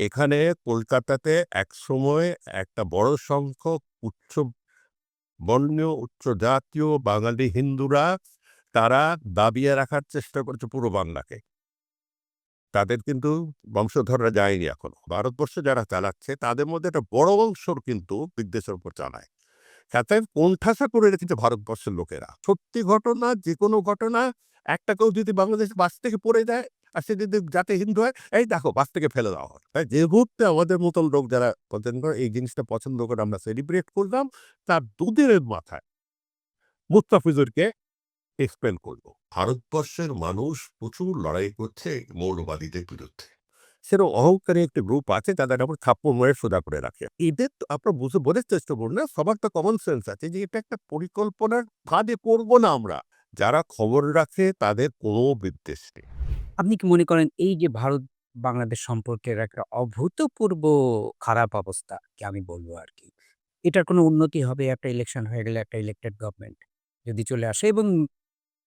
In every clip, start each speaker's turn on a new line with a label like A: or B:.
A: এখানে কলকাতাতে একসময় একটা বড় সংখ্যক উচ্চ, বর্ণীয়, উচ্চ জাতীয় বাঙালি হিন্দুরা তারা দাবিয়ে রাখার চেষ্টা করছে পুরো বাংলাকে। তাদের কিন্তু বংশধররা যায়নি এখনও। ভারতবর্ষে যারা চালাচ্ছে, তাদের মধ্যে একটা বড় অংশর কিন্তু বিদ্বেষের উপর চালায়। তাতে কোণঠাসা করে রেখেছে ভারতবর্ষের লোকেরা। সত্যি ঘটনা যে কোনো ঘটনা, একটা কেউ যদি বাংলাদেশ বাস থেকে পড়ে যায় আর সে যদি যাতে হিন্দু হয় এই দেখো বাস থেকে ফেলে দেওয়া হয়। তাই যে মুহূর্তে আমাদের মতন লোক যারা পছন্দ করে এই জিনিসটা পছন্দ করে আমরা সেলিব্রেট করলাম তার দুদিনের মাথায় মুস্তাফিজুরকে এক্সপ্লেন করব।
B: ভারতবর্ষের মানুষ প্রচুর লড়াই করছে মৌলবাদীদের বিরুদ্ধে।
A: সেরকম অহংকারী একটি গ্রুপ আছে তাদের আবার থাপ্পড় মেরে সোজা করে রাখে। এদের তো আপনার বুঝে বোঝার চেষ্টা করুন না সবার তো কমন সেন্স আছে যে এটা একটা পরিকল্পনার ফাঁদে পড়ব না আমরা। যারা খবর রাখে তাদের কোনো বিদ্বেষ নেই।
C: আপনি কি মনে করেন এই যে ভারত বাংলাদেশ সম্পর্কের একটা অভূতপূর্ব খারাপ অবস্থা কি আমি বলব আর কি? এটার কোনো উন্নতি হবে? একটা ইলেকশন হয়ে গেলে একটা ইলেক্টেড গভর্নমেন্ট যদি চলে আসে এবং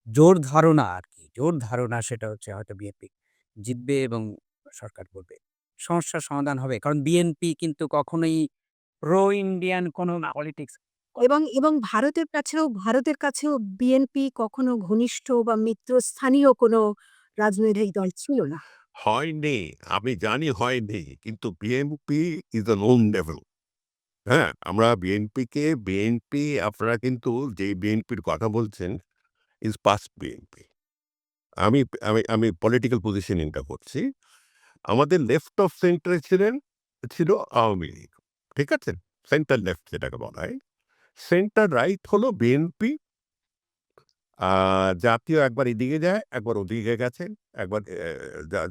C: জোর ধারণা আর কি, জোর ধারণা সেটা হচ্ছে হয়তো বিএনপি জিতবে এবং সরকার করবে। সমস্যার সমাধান হবে। কারণ বিএনপি কিন্তু কখনোই প্রো ইন্ডিয়ান কোনো পলিটিক্স
D: এবং এবং ভারতের কাছেও ভারতের কাছেও বিএনপি কখনো ঘনিষ্ঠ বা মিত্রস্থানীয় কোনো রাজনৈতিক দল ছিল না।
A: হয়নি, আমি জানি হয়নি, কিন্তু BNP is an own level হ্যাঁ আমরা বিএনপিকে বিএনপি আপনারা কিন্তু যে বিএনপির কথা বলছেন ইজ পাস্ট বিএনপি আমি আমি আমি পলিটিক্যাল পজিশনিংটা করছি। আমাদের লেফট অফ সেন্টারে ছিলেন, ছিল আওয়ামী লীগ। ঠিক আছে? সেন্টার লেফট যেটাকে বলা হয়। সেন্টার রাইট হলো বিএনপি জাতীয় একবার এদিকে যায়, একবার ওদিকে গেছে একবার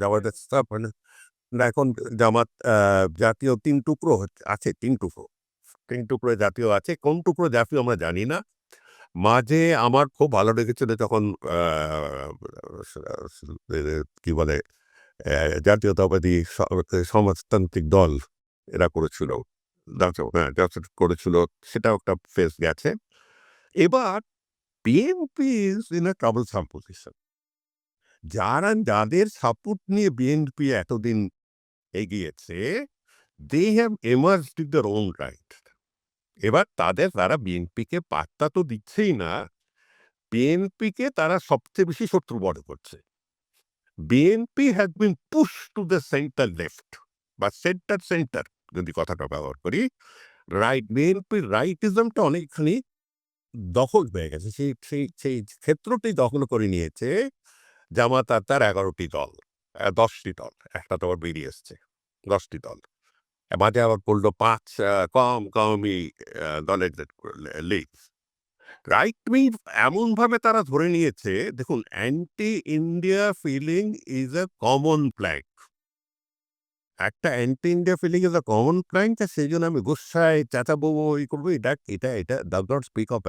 A: যাওয়ার রাস্তা মানে এখন জামাত জাতীয় তিন টুকরো আছে তিন টুকরো। তিন টুকরো জাতীয় আছে, কোন টুকরো জাতীয় আমরা জানি না। মাঝে আমার খুব ভালো লেগেছিল যখন কি বলে জাতীয়তাবাদী সমাজতান্ত্রিক দল এরা করেছিল হ্যাঁ করেছিল, সেটাও একটা ফেস গেছে। এবার BNP is in a trouble some position যারা যাদের সাপোর্ট নিয়ে বিএনপি এতদিন এগিয়েছে they have emerge in the own right এবার তাদের, তারা বিএনপিকে পাত্তা তো দিচ্ছেই না বিএনপিকে তারা সবচেয়ে বেশি শত্রু বড় করছে। BNP has been push to the center left বা সেন্টার সেন্টার যদি কথাটা ব্যবহার করি রাইট বিএনপির রাইটিজমটা অনেকখানি দখল হয়ে গেছে। সেই সেই সেই ক্ষেত্রটি দখল করে নিয়েছে জামাত আর তার এগারোটি দল দশটি দল, একটা তো আবার বেরিয়ে এসছে, দশটি দল। মাঝে আবার পড়ল পাঁচ কম, কমই দলের লিগ রাইট উইং এমনভাবে তারা ধরে নিয়েছে, দেখুন anti India feeling is a common plank একটা anti India feeling is a common plank আর সেই জন্য আমি গুসায় চেঁচাবো ওই করব। এটা এটা এটা ডাব নট স্পিক অফ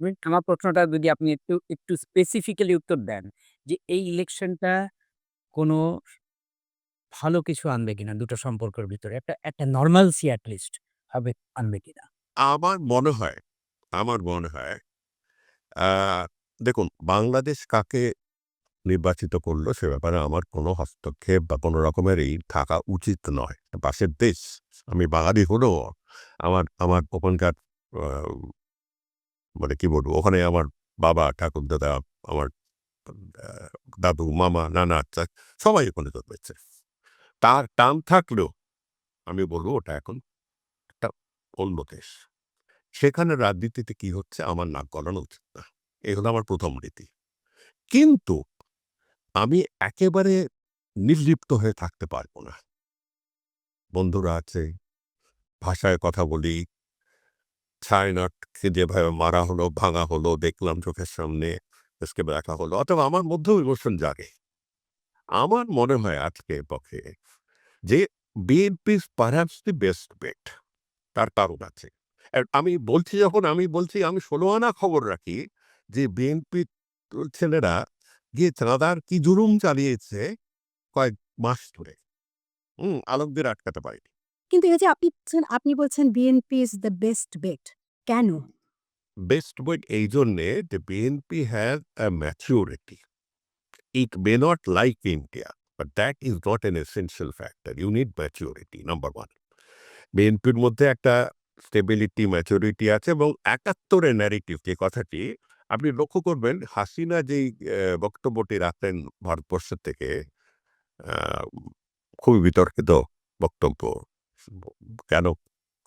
C: আমি- আমার প্রশ্নটা যদি আপনি একটু একটু স্পেসিফিক্যালি উত্তর দেন যে এই ইলেকশনটা কোনো ভালো কিছু আনবে কিনা দুটো সম্পর্কের ভিতরে? একটা একটা নর্মালসি অ্যাটলিস্ট হবে আনবে কিনা?
A: আমার মনে হয় আমার মনে হয় দেখুন বাংলাদেশ কাকে নির্বাচিত করল, সে ব্যাপারে আমার কোনো হস্তক্ষেপ বা কোনো রকমের এই থাকা উচিত নয়। পাশের দেশ, আমি বাঙালি হলেও আমার আমার ওখানকার মানে কি বলব, ওখানে আমার বাবা, ঠাকুর, দাদা, আমার দাদু, মামা, নানা চা- সবাই ওখানে জন্মেছে তার টান থাকলেও আমি বলব ওটা এখন একটা অন্য দেশ। সেখানে রাজনীতিতে কি হচ্ছে আমার নাক গলানো উচিত না। এই হলো আমার প্রথম রীতি। কিন্তু আমি একেবারে নির্লিপ্ত হয়ে থাকতে পারব না। বন্ধুরা আছে, ভাষায় কথা বলি। ছায়নাটকে যেভাবে মারা হলো, ভাঙা হলো, দেখলাম চোখের সামনে এসকে দেখা হলো, অথবা আমার মধ্যেও ইমোশন জাগে। আমার মনে হয় আজকে পক্ষে যে BNP perhaps the best bet তার কারণ আছে। আমি বলছি যখন আমি বলছি, আমি ষোলো আনা খবর রাখি যে বিএনপি ছেলেরা গিয়ে চাঁদার কি জুলুম চালিয়েছে কয়েক মাস ধরে হুম আলোকদের আটকাতে পারেনি
D: কিন্তু এই যে আপনি আপনি বলছেন BNP is the best bet কেন
A: বেস্ট বেট এই জন্যে যে BNP has a maturity it may not like India But that is not an essential factor. You need maturity, number one. বিএনপির মধ্যে একটা স্টেবিলিটি ম্যাচুরিটি আছে এবং একাত্তরের ন্যারেটিভ যে কথাটি আপনি লক্ষ্য করবেন হাসিনা যেই বক্তব্যটি রাখলেন ভারতবর্ষের থেকে খুবই বিতর্কিত বক্তব্য। কেন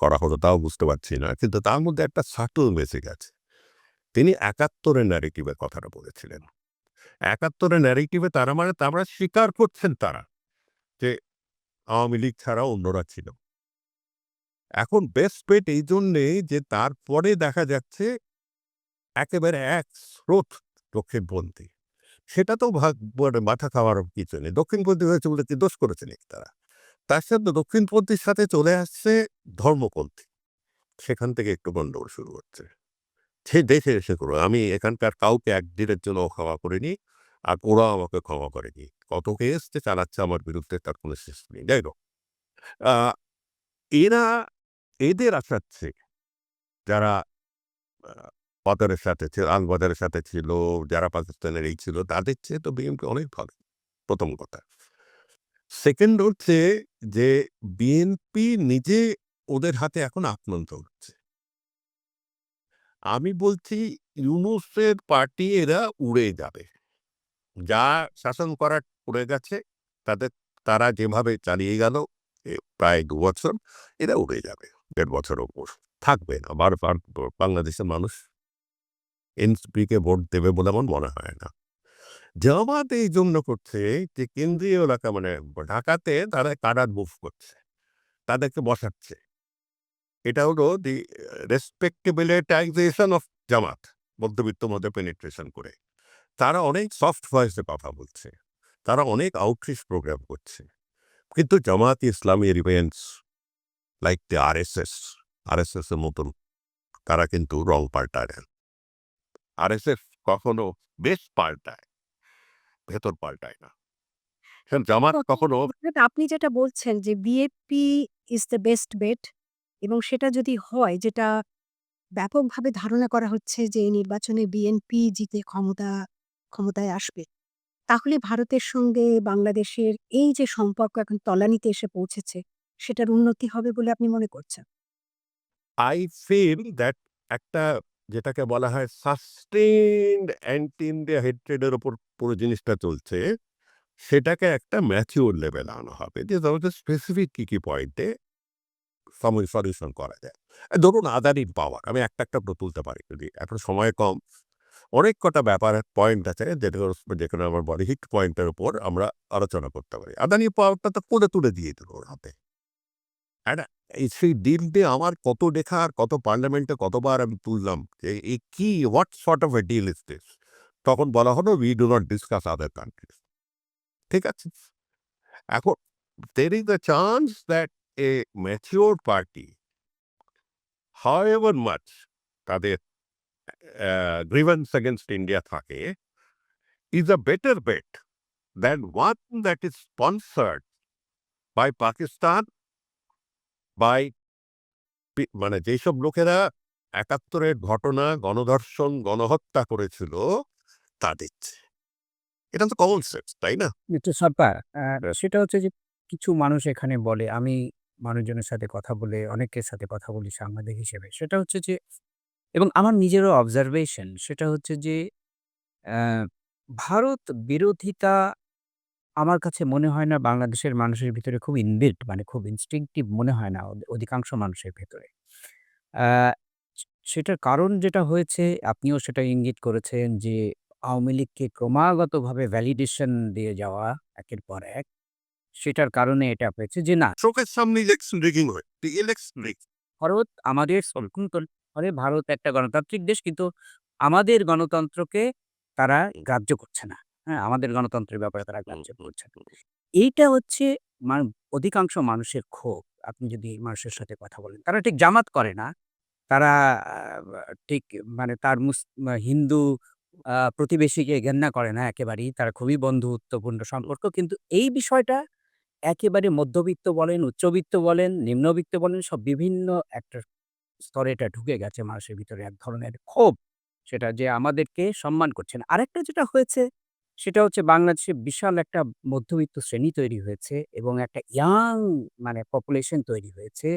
A: করা হতো তাও বুঝতে পারছি না, কিন্তু তার মধ্যে একটা সাটল মেসেজ আছে। তিনি একাত্তরের ন্যারেটিভের কথাটা বলেছিলেন। একাত্তরের ন্যারেটিভে তারা মানে তারা স্বীকার করছেন তারা যে আওয়ামী লীগ ছাড়া অন্যরা ছিল। এখন বেস্ট পেট এই জন্যে যে তারপরে দেখা যাচ্ছে একেবারে এক স্রোত দক্ষিণপন্থী। সেটা তো ভাগ মানে মাথা খাওয়ার কিছু নেই। দক্ষিণপন্থী হয়েছে বলে কি দোষ করেছে নাকি তারা? তার সাথে দক্ষিণপন্থীর সাথে চলে আসছে ধর্মপন্থী। সেখান থেকে একটু গন্ডগোল শুরু হচ্ছে। সে দেশে এসে করো, আমি এখানকার কাউকে একদিনের জন্য ক্ষমা করিনি আর ওরা আমাকে ক্ষমা করেনি। কত কেস যে চালাচ্ছে আমার বিরুদ্ধে তার কোনো শেষ নেই। যাই হোক এরা এদের আসাচ্ছে যারা বাজারের সাথে ছিল আল বাজারের সাথে ছিল, যারা পাকিস্তানের এই ছিল, তাদের চেয়ে তো বিএনপি অনেক ভালো, প্রথম কথা। সেকেন্ড হচ্ছে যে বিএনপি নিজে ওদের হাতে এখন আক্রান্ত হচ্ছে। আমি বলছি ইউনুসের পার্টি এরা উড়ে যাবে। যা শাসন করার উড়ে গেছে, তাদের, তারা যেভাবে চালিয়ে গেল প্রায় দু বছর, এরা উড়ে যাবে, দেড় বছর ওপর থাকবে না, বারবার বাংলাদেশের মানুষ এনসিপিকে ভোট দেবে বলে আমার মনে হয় না। জামাত এই জন্য করছে যে কেন্দ্রীয় এলাকা মানে ঢাকাতে তারা কারার মুভ করছে, তাদেরকে বসাচ্ছে। এটা হলো দি রেসপেক্টেবিলিটাইজেশন অফ জামাত, মধ্যবিত্ত মধ্যে পেনিট্রেশন করে। তারা অনেক সফট ভয়েসে কথা বলছে, তারা অনেক আউটরিচ প্রোগ্রাম করছে। কিন্তু Jamaat Islami grievance like the R S S R S S এর মতন, তারা কিন্তু রং পাল্টায় নেন আর এস এস কখনো বেশ পাল্টায় ভেতর পাল্টায় না। কারণ জামাত কখনো
D: আপনি যেটা বলছেন যে বিএপি ইজ দ্য বেস্ট বেট এবং সেটা যদি হয় যেটা ব্যাপকভাবে ধারণা করা হচ্ছে যে এই নির্বাচনে বিএনপি জিতে ক্ষমতা ক্ষমতায় আসবে তাহলে ভারতের সঙ্গে বাংলাদেশের এই যে সম্পর্ক এখন তলানিতে এসে পৌঁছেছে সেটার উন্নতি হবে বলে আপনি মনে করছেন?
A: আই ফিল দ্যাট একটা যেটাকে বলা হয় সাস্টেইনড অ্যান্টি ইন্ডিয়া হেট্রেডের ওপর পুরো জিনিসটা চলছে, সেটাকে একটা ম্যাচিওর লেভেল আনা হবে। যে ধরো স্পেসিফিক কী কী পয়েন্টে সময় সলিউশন করা যায়। ধরুন আদানির পাওয়ার আমি একটা একটা করে তুলতে পারি যদি, এখন সময় কম। অনেক কটা ব্যাপারের পয়েন্ট আছে, যেটা যেখানে আমার বলে হিট পয়েন্টের উপর আমরা আলোচনা করতে পারি। আদানি পাওয়ারটা তো তুলে তুলে দিয়ে দিল হাতে। এই সেই ডিল দিয়ে আমার কত লেখা আর কত পার্লামেন্টে কতবার আমি তুললাম যে এই কি what sort of a deal is this তখন বলা হলো we do not discuss other countries ঠিক আছে? এখন there is the chance that a mature party however much তাদের গ্রিভেন্স এগেনস্ট ইন্ডিয়া থাকে is a better bet than one that is sponsored by Pakistan by মানে যেসব লোকেরা একাত্তরের ঘটনা গণধর্ষণ গণহত্যা করেছিল তাদের এটা তো কমন সেন্স তাই না?
C: মিস্টার সরকার সেটা হচ্ছে যে কিছু মানুষ এখানে বলে আমি মানুষজনের সাথে কথা বলে অনেকের সাথে কথা বলি সাংবাদিক হিসেবে। সেটা হচ্ছে যে এবং আমার নিজেরও অবজারভেশন সেটা হচ্ছে যে ভারত বিরোধিতা আমার কাছে মনে হয় না বাংলাদেশের মানুষের ভিতরে খুব ইনবিল্ট মানে খুব ইনস্টিংটিভ মনে হয় না অধ- অধিকাংশ মানুষের ভেতরে। সেটার কারণ যেটা হয়েছে আপনিও সেটা ইঙ্গিত করেছেন যে আওয়ামী লীগকে ক্রমাগতভাবে ভ্যালিডেশন দিয়ে যাওয়া একের পর এক সেটার কারণে এটা হয়েছে যে না
A: চোখের সামনে ইলেকশন হয় ইলেকশন
C: ভারত আমাদের করে ভারত একটা গণতান্ত্রিক দেশ কিন্তু আমাদের গণতন্ত্রকে তারা গ্রাহ্য করছে না। হ্যাঁ আমাদের গণতন্ত্রের ব্যাপারে তারা গ্রাহ্য করছে এইটা হচ্ছে অধিকাংশ মানুষের ক্ষোভ। আপনি যদি মানুষের সাথে কথা বলেন তারা ঠিক জামাত করে না। তারা ঠিক মানে তার হিন্দু প্রতিবেশীকে ঘেন্না করে না একেবারেই। তারা খুবই বন্ধুত্বপূর্ণ সম্পর্ক। কিন্তু এই বিষয়টা একেবারে মধ্যবিত্ত বলেন উচ্চবিত্ত বলেন নিম্নবিত্ত বলেন সব বিভিন্ন একটা স্তরে এটা ঢুকে গেছে মানুষের ভিতরে এক ধরনের ক্ষোভ। সেটা যে আমাদেরকে সম্মান করছেন। আরেকটা যেটা হয়েছে সেটা হচ্ছে বাংলাদেশে বিশাল একটা মধ্যবিত্ত শ্রেণি তৈরি হয়েছে এবং একটা ইয়াং মানে পপুলেশন তৈরি হয়েছে।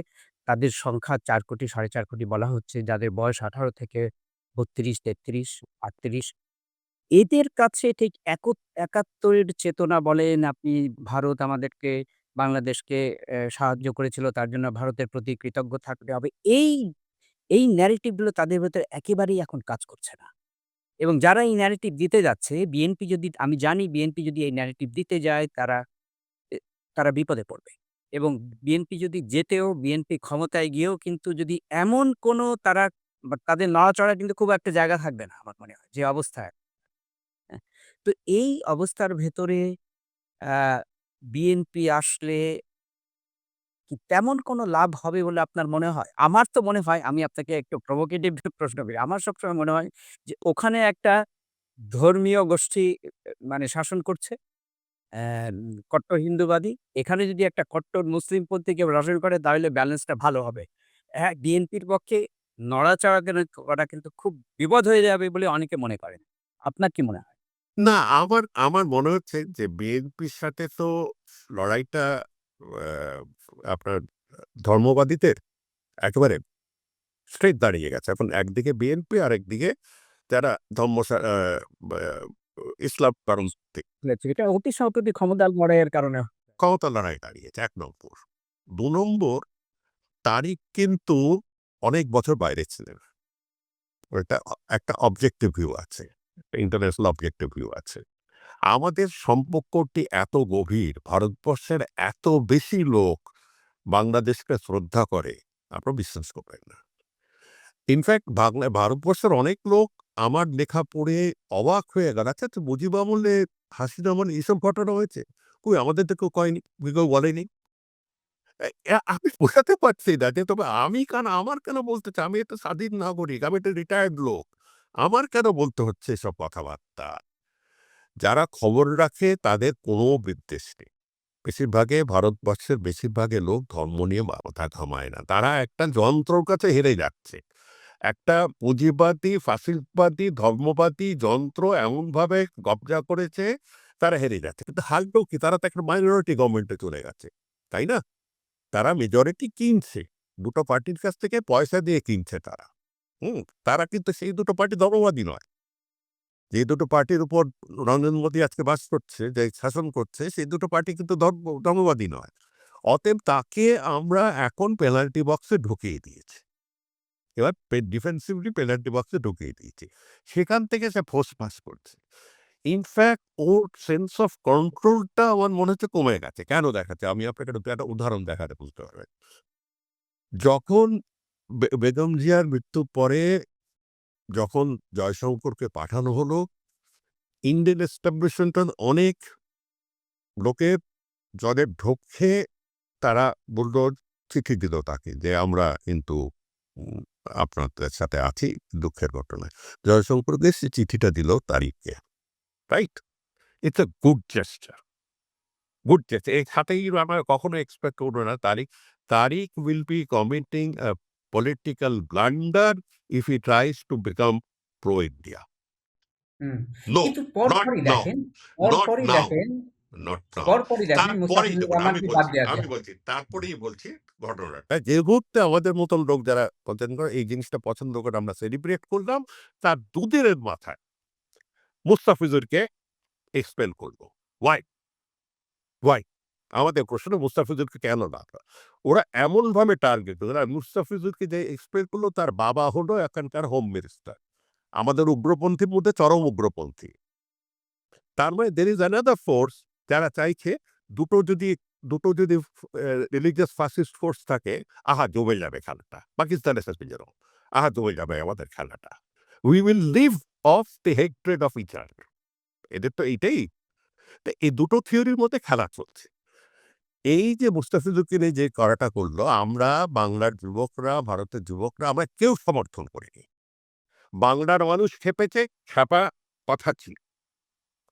C: তাদের সংখ্যা চার কোটি, ৪.৫ কোটি বলা হচ্ছে, যাদের বয়স ১৮ থেকে ৩২, ৩৩, ৩৮ এদের কাছে ঠিক একক ৭১ এর চেতনা বলেন, আপনি ভারত আমাদেরকে বাংলাদেশকে সাহায্য করেছিল, তার জন্য ভারতের প্রতি কৃতজ্ঞ থাকতে হবে। এই, এই ন্যারেটিভগুলো তাদের ভেতরে একেবারেই এখন কাজ করছে না। এবং যারা এই ন্যারেটিভ দিতে যাচ্ছে, বিএনপি যদি আমি জানি বিএনপি যদি এই ন্যারেটিভ দিতে যায় তারা তারা বিপদে পড়বে। এবং বিএনপি যদি যেতেও বিএনপি ক্ষমতায় গিয়েও কিন্তু যদি এমন কোনো তারা তাদের নড়াচড়ার কিন্তু খুব একটা জায়গা থাকবে না আমার মনে হয়, যে অবস্থায়। হ্যাঁ? তো এই অবস্থার ভেতরে বিএনপি আসলে কি তেমন কোনো লাভ হবে বলে আপনার মনে হয়? আমার তো মনে হয়, আমি আপনাকে একটু প্রভোকেটিভ প্রশ্ন করি। আমার সবসময় মনে হয় যে ওখানে একটা ধর্মীয় গোষ্ঠী মানে শাসন করছে। অ্যা কট্টর হিন্দুবাদী। এখানে যদি একটা কট্টর মুসলিমপন্থী কেউ শাসন করে তাহলে ব্যালেন্সটা ভালো হবে। হ্যাঁ, বিএনপির পক্ষে নড়াচড়া করা কিন্তু খুব বিপদ হয়ে যাবে বলে অনেকে মনে করেন। আপনার কি মনে হয়?
A: না, আমার আমার মনে হচ্ছে যে বিএনপির সাথে তো লড়াইটা আপনার ধর্মবাদীদের একেবারে স্ট্রেট দাঁড়িয়ে গেছে। এখন একদিকে বিএনপি আরেকদিকে যারা ধর্ম ইসলাম পন্থী
C: এটা অতি সম্প্রতি ক্ষমতা লড়াইয়ের কারণে
A: ক্ষমতা লড়াই দাঁড়িয়েছে এক নম্বর। দু নম্বর তারিখ কিন্তু অনেক বছর বাইরে ছিলেন। একটা অবজেক্টিভ ভিউ আছে। ইন্টারন্যাশনাল অবজেক্টিভ ভিউ আছে। আমাদের সম্পর্কটি এত গভীর, ভারতবর্ষের এত বেশি লোক বাংলাদেশকে শ্রদ্ধা করে, আপনারা বিশ্বাস করবেন না। ইনফ্যাক্ট বাংলা ভারতবর্ষের অনেক লোক আমার লেখা পড়ে অবাক হয়ে গেল। আচ্ছা, আচ্ছা মুজিব আমলে হাসিনা আমলে এইসব ঘটনা হয়েছে? কই আমাদের তো কেউ কয়নি, কেউ বলেনি। আমি বোঝাতে পারছি না যে তবে আমি কেন আমার কেন বলতে চাই? আমি একটা স্বাধীন নাগরিক, আমি একটা রিটায়ার্ড লোক। আমার কেন বলতে হচ্ছে এসব কথাবার্তা? যারা খবর রাখে তাদের কোনো বিদ্বেষ নেই। বেশিরভাগে ভারতবর্ষের বেশিরভাগে লোক ধর্ম নিয়ে মাথা ঘামায় না। তারা একটা যন্ত্রর কাছে হেরে যাচ্ছে। একটা পুঁজিবাদী, ফাসিস্টবাদী, ধর্মবাদী যন্ত্র এমনভাবে কবজা করেছে তারা হেরে যাচ্ছে। কিন্তু হারবেও কি? তারা তো একটা মাইনরিটি গভর্নমেন্টে চলে গেছে। তাই না? তারা মেজরিটি কিনছে। দুটো পার্টির কাছ থেকে পয়সা দিয়ে কিনছে তারা। হুম? তারা কিন্তু সেই দুটো পার্টি ধর্মবাদী নয়। যে দুটো পার্টির উপর নরেন্দ্র মোদী আজকে বাস করছে, যে শাসন করছে, সেই দুটো পার্টি কিন্তু ধর্ম ধর্মবাদী নয়। অতএব তাকে আমরা এখন পেনাল্টি বক্সে ঢুকিয়ে দিয়েছি। এবার ডিফেন্সিভলি পেনাল্টি বক্সে ঢুকিয়ে দিয়েছি। সেখান থেকে সে ফোঁস-ফাঁস করছে। ইনফ্যাক্ট ওর সেন্স অফ কন্ট্রোলটা আমার মনে হচ্ছে কমে গেছে। কেন দেখাচ্ছে? আমি আপনাকে একটা উদাহরণ দেখাতে বুঝতে পারবেন। যখন বেগম জিয়ার মৃত্যুর পরে যখন জয়শঙ্করকে পাঠানো হলো, ইন্ডিয়ান এস্টাবলিশমেন্টের অনেক লোকের জলের ঢোক খেয়ে তারা বলল চিঠি দিল তাকে যে আমরা কিন্তু আপনাদের সাথে আছি দুঃখের ঘটনায়। জয়শঙ্করকে সে চিঠিটা দিল তারিখকে right? It's a good gesture. Good gesture. এর সাথেই আমরা কখনো এক্সপেক্ট করব না Tarique Tarique will be committing
B: আমি
C: বাদ
B: বলছি,
C: দেয়া
B: আমি
C: যায়।
B: বলছি, তারপরেই বলছি ঘটনাটা।
A: হ্যাঁ, যে মুহূর্তে আমাদের মতন লোক যারা পছন্দ করে এই জিনিসটা পছন্দ করে আমরা সেলিব্রেট করলাম, তার দুদিনের মাথায় মুস্তাফিজুরকে এক্সপেল করব। হোয়াই? হোয়াই? আমাদের প্রশ্ন মুস্তাফিজুরকে কেন না? ওরা এমনভাবে টার্গেট ওরা মুস্তাফিজুরকে যে এক্সপেল করল তার বাবা হলো এখানকার হোম মিনিস্টার। আমাদের উগ্রপন্থীর মধ্যে চরম উগ্রপন্থী। তার মানে there ইজ অ্যানাদার ফোর্স যারা চাইছে দুটো যদি দুটো যদি রিলিজিয়াস ফাসিস্ট ফোর্স থাকে, আহা জমে যাবে খেলাটা। পাকিস্তানের সাথে যেরকম। আহা জমে যাবে আমাদের খেলাটা। We will live off the hatred of other. এদের তো এইটাই। এই দুটো থিওরির মধ্যে খেলা চলছে। এই যে মুস্তাফিজুরকে নিয়ে যে করাটা করল, আমরা বাংলার যুবকরা, ভারতের যুবকরা আমরা কেউ সমর্থন করিনি। বাংলার মানুষ ক্ষেপেছে, ক্ষেপা কথা ছিল।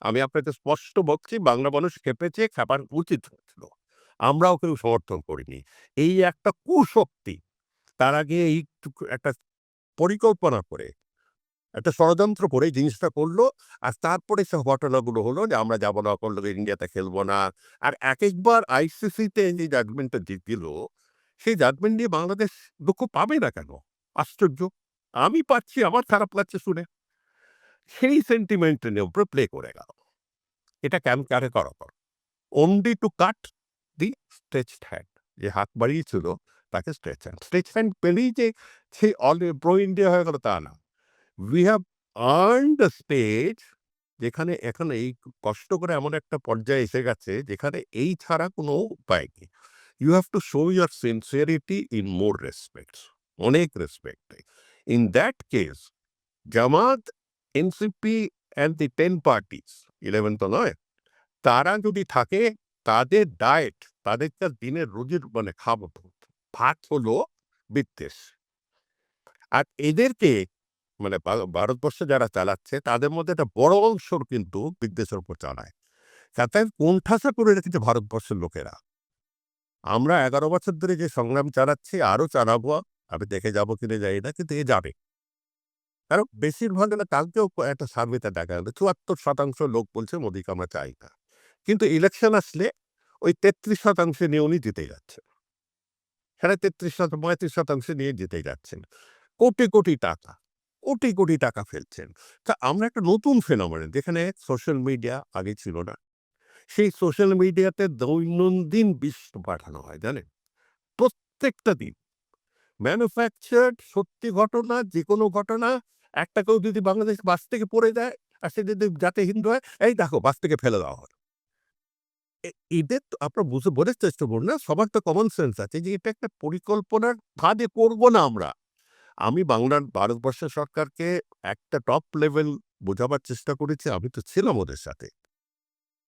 A: আমি আপনাকে স্পষ্ট বলছি বাংলা মানুষ খেপেছে ক্ষেপার উচিত হয়েছিল। আমরাও কেউ সমর্থন করিনি। এই একটা কুশক্তি তার আগে এই একটা পরিকল্পনা করে একটা ষড়যন্ত্র করে জিনিসটা করল। আর তারপরে সব ঘটনাগুলো হলো যে, আমরা যাব না করল ইন্ডিয়াতে খেলব না। আর এক একবার আইসিসিতে যে জাজমেন্টটা দিল, সেই জাজমেন্ট নিয়ে বাংলাদেশ দুঃখ পাবে না কেন? আশ্চর্য। আমি পাচ্ছি, আমার খারাপ লাগছে শুনে। সেই সেন্টিমেন্টের উপরে প্লে করে গেল। এটা কেন, কারে করা কর only to cut the stretch hand যে হাত বাড়িয়েছিল, তাকে স্ট্রেচ হ্যান্ড স্ট্রেচ হ্যান্ড পেলেই যে, সে অল প্রো ইন্ডিয়া হয়ে গেল, তা না। We have earn the stage যেখানে এখন এই কষ্ট করে এমন একটা পর্যায়ে এসে গেছে, যেখানে এই ছাড়া কোনো উপায় নেই। You have to show your sincerity in more respects অনেক respect in that case Jamaat NCP and the ten parties eleven তো নয়, তারা যদি থাকে, তাদের ডায়েট তাদের তার দিনের রোজের মানে খাব ভাত হলো বিদ্বেষ। আর এদেরকে মানে ভারতবর্ষে যারা চালাচ্ছে, তাদের মধ্যে একটা বড় অংশর কিন্তু বিদ্বেষের উপর চালায়। তাতে কোণঠাসা করে রেখেছে ভারতবর্ষের লোকেরা। আমরা এগারো বছর ধরে যে সংগ্রাম চালাচ্ছি আরও চালাবো, আমি দেখে যাব কিনে যাই না, কিন্তু এ যাবে। কারণ বেশিরভাগ কালকেও একটা সার্ভেতে দেখা গেল, চুয়াত্তর শতাংশ লোক বলছে মোদীকে আমরা চাই না। কিন্তু ইলেকশন আসলে ওই তেত্রিশ শতাংশ নিয়ে উনি জিতে যাচ্ছে সাড়ে তেত্রিশ শতাংশ পঁয়ত্রিশ শতাংশ নিয়ে জিতে যাচ্ছেন। কোটি কোটি টাকা। কোটি কোটি টাকা ফেলছেন। তা আমরা একটা নতুন ফেনোমেন যেখানে সোশ্যাল মিডিয়া আগে ছিল না। সেই সোশ্যাল মিডিয়াতে দৈনন্দিন বিশ্ব পাঠানো হয়, জানেন? প্রত্যেকটা দিন। ম্যানুফ্যাকচার্ড সত্যি ঘটনা যে কোনো ঘটনা, একটা কেউ যদি বাংলাদেশ বাস থেকে পড়ে যায়, আর সে যদি যাতে হিন্দু হয়, এই দেখো, বাস থেকে ফেলে দেওয়া এ- এদের তো আপনার বুঝে, বোঝার চেষ্টা করুন না, সবার তো কমন সেন্স আছে যে এটা একটা পরিকল্পনার ফাঁদে করব না আমরা। আমি বাংলার ভারতবর্ষের সরকারকে একটা টপ লেভেল বোঝাবার চেষ্টা করেছি, আমি তো ছিলাম ওদের সাথে।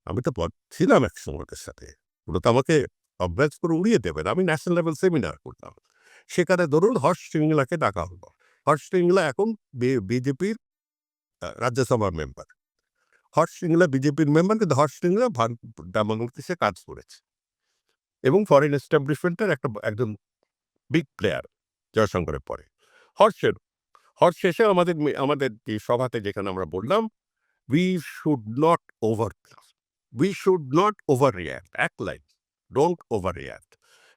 A: আমি তো ছিলাম একসময় ওদের সাথে। ওরা তো আমাকে অভ্যাস করে উড়িয়ে দেবেন আমি ন্যাশনাল লেভেল সেমিনার করতাম। সেখানে ধরুন হর্ষ সিংলাকে ডাকা হলো। হর্ষ সিংলা এখন বিজেপির রাজ্যসভার মেম্বার হর্ষ সিংলা বিজেপির মেম্বার কিন্তু হর্ষ ভারত বাংলাদেশে কাজ করেছে। এবং ফরেন এস্টাবলিশমেন্টের একটা একজন বিগ প্লেয়ার জয়শঙ্করের পরে। হর্ষের, হর্ষ এসে আমাদের আমাদের সভাতে যেখানে আমরা বললাম we should not over we should not over react এক লাইন ডোন্ট ওভার রিয়াক্ট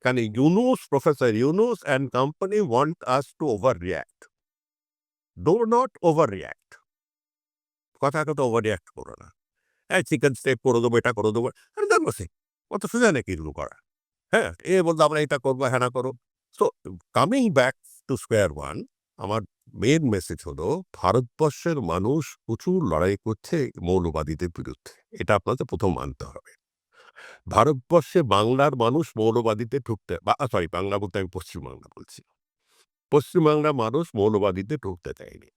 A: কারণ Yunus, professor Yunus and company want us to over react do not over react কথা কথা ওভার রিয়াক্ট করো না। হ্যাঁ চিকেন স্টেক করে দেবো, এটা করে দেবো। আরে দেখো সে অত সোজা নাকি এগুলো করা। হ্যাঁ এ বলতো আমরা এটা করব হ্যাঁ না করো so coming back to square one. আমার মেন মেসেজ হলো, ভারতবর্ষের মানুষ প্রচুর লড়াই করছে মৌলবাদীদের বিরুদ্ধে। এটা আপনাদের প্রথম মানতে হবে। ভারতবর্ষে বাংলার মানুষ মৌলবাদীতে ঢুকতে সরি বাংলা বলতে আমি পশ্চিমবাংলা বলছি। পশ্চিমবাংলার মানুষ মৌলবাদীতে ঢুকতে চায়নি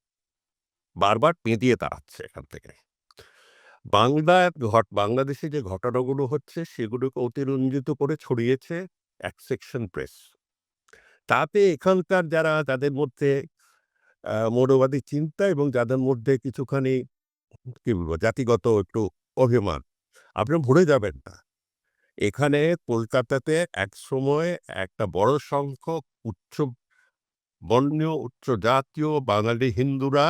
A: বারবার পেঁদিয়ে তাড়াচ্ছে এখান থেকে। বাংলার ঘট, বাংলাদেশে যে ঘটনাগুলো হচ্ছে, সেগুলোকে অতিরঞ্জিত করে ছড়িয়েছে এক সেকশন প্রেস তাতে এখানকার যারা, তাদের মধ্যে মৌলবাদী চিন্তা এবং যাদের মধ্যে কিছুখানি, কি বলব, জাতিগত একটু অভিমান, আপনি ভুলে যাবেন না। এখানে কলকাতাতে এক সময় একটা বড় সংখ্যক উচ্চ, বর্ণীয়, উচ্চ জাতীয় বাঙালি হিন্দুরা,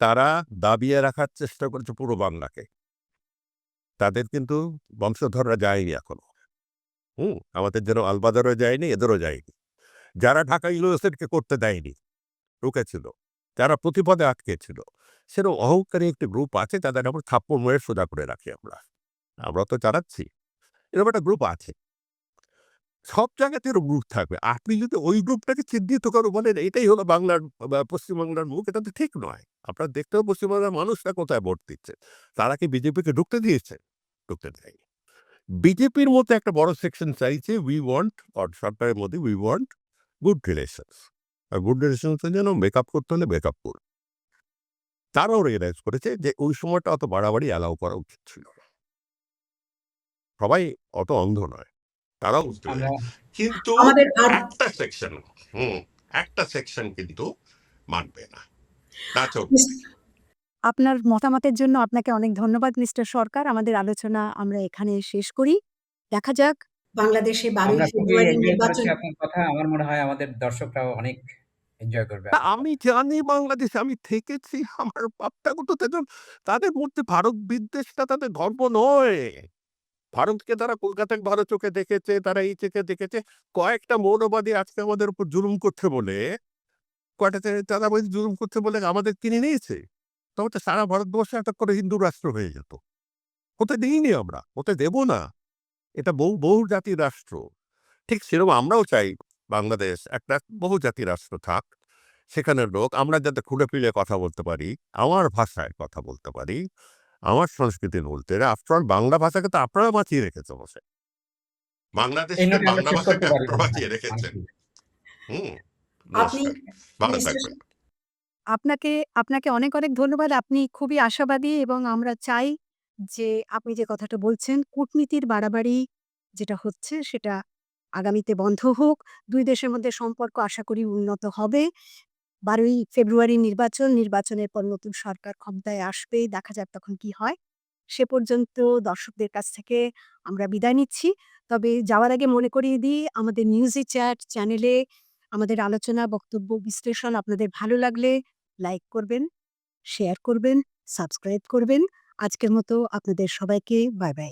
A: তারা দাবিয়ে রাখার চেষ্টা করছে পুরো বাংলাকে। তাদের কিন্তু বংশধররা যায়নি এখনও। হুম, আমাদের যেন আলবাদারও যায়নি, এদেরও যায়নি। যারা ঢাকা ইউনিভার্সিটিকে করতে দেয়নি রুকেছিল যারা প্রতিপদে আটকে ছিল, সেরকম অহংকারী একটি গ্রুপ আছে তাদের আমরা থাপ্পড় মেরে সোজা করে রাখি আমরা। আমরা তো চালাচ্ছি, এরকম একটা গ্রুপ আছে। সব জায়গাতে এরকম গ্রুপ থাকবে। আপনি যদি ওই গ্রুপটাকে চিহ্নিত করো বলেন, এটাই হলো বাংলার পশ্চিমবাংলার মুখ, এটা তো ঠিক নয়। আপনারা দেখতে হবে পশ্চিমবাংলার মানুষরা কোথায় ভোট দিচ্ছে? তারা কি বিজেপিকে ঢুকতে দিয়েছে? ঢুকতে দেয়নি। বিজেপির মধ্যে একটা বড় সেকশন চাইছে উই ওয়ান্ট সরকারের মধ্যে উই ওয়ান্ট গুড রিলেশনস আর গুড রিলেশনস যেন মেকআপ করতে হলে মেকআপ করুন তারাও রিয়েলাইজ করেছে যে ওই সময়টা অত বাড়াবাড়ি অ্যালাউ করা উচিত ছিল। সবাই অত অন্ধ নয়। তারাও বুঝতে কিন্তু একটা সেকশন হুম একটা সেকশন কিন্তু মানবে না।
D: আপনার মতামতের জন্য আপনাকে অনেক ধন্যবাদ মিস্টার সরকার। আমাদের আলোচনা আমরা এখানে শেষ করি। দেখা যাক
E: বাংলাদেশে বারোই ফেব্রুয়ারি নির্বাচন
C: কথা। আমার মনে হয় আমাদের দর্শকরাও অনেক এনজয় করবে।
A: আমি জানি বাংলাদেশে আমি থেকেছি আমার বাপটাকে তো তাদের মধ্যে ভারত বিদ্বেষটা তাদের ধর্ম নয়। ভারতকে তারা কলকাতায় ভালো চোখে দেখেছে তারা এই চোখে দেখেছে। কয়েকটা মৌলবাদী আজকে আমাদের উপর জুলুম করছে বলে কয়েকটা তারা বলছে জুলুম করছে বলে আমাদের কিনে নিয়েছে। তবে তো সারা ভারতবর্ষে একটা করে হিন্দু রাষ্ট্র হয়ে যেত। হতে দিইনি আমরা হতে দেব না। এটা বহু বহু জাতি রাষ্ট্র। ঠিক সেরকম আমরাও চাই বাংলাদেশ একটা বহু জাতি রাষ্ট্র থাক সেখানের লোক আমরা যাতে খুলে ফিরে কথা বলতে পারি আমার ভাষায় কথা বলতে পারি আমার সংস্কৃতি বলতে আফটার বাংলা ভাষাকে তো আপনারা বাঁচিয়ে রেখেছে বসে
C: আমরা
B: বাংলা ভাষাকে বাঁচিয়ে রেখেছেন। হুম থাকবেন।
D: আপনাকে আপনাকে অনেক অনেক ধন্যবাদ। আপনি খুবই আশাবাদী এবং আমরা চাই যে আপনি যে কথাটা বলছেন, কূটনীতির বাড়াবাড়ি যেটা হচ্ছে সেটা আগামীতে বন্ধ হোক। দুই দেশের মধ্যে সম্পর্ক আশা করি উন্নত হবে। বারোই ফেব্রুয়ারি নির্বাচন, নির্বাচনের পর নতুন সরকার ক্ষমতায় আসবে, দেখা যাক তখন কি হয়। সে পর্যন্ত দর্শকদের কাছ থেকে আমরা বিদায় নিচ্ছি। তবে যাওয়ার আগে মনে করিয়ে দিই, আমাদের নিউজি চ্যাট চ্যানেলে আমাদের আলোচনা, বক্তব্য, বিশ্লেষণ আপনাদের ভালো লাগলে লাইক করবেন, শেয়ার করবেন, সাবস্ক্রাইব করবেন। আজকের মতো আপনাদের সবাইকে বাই বাই।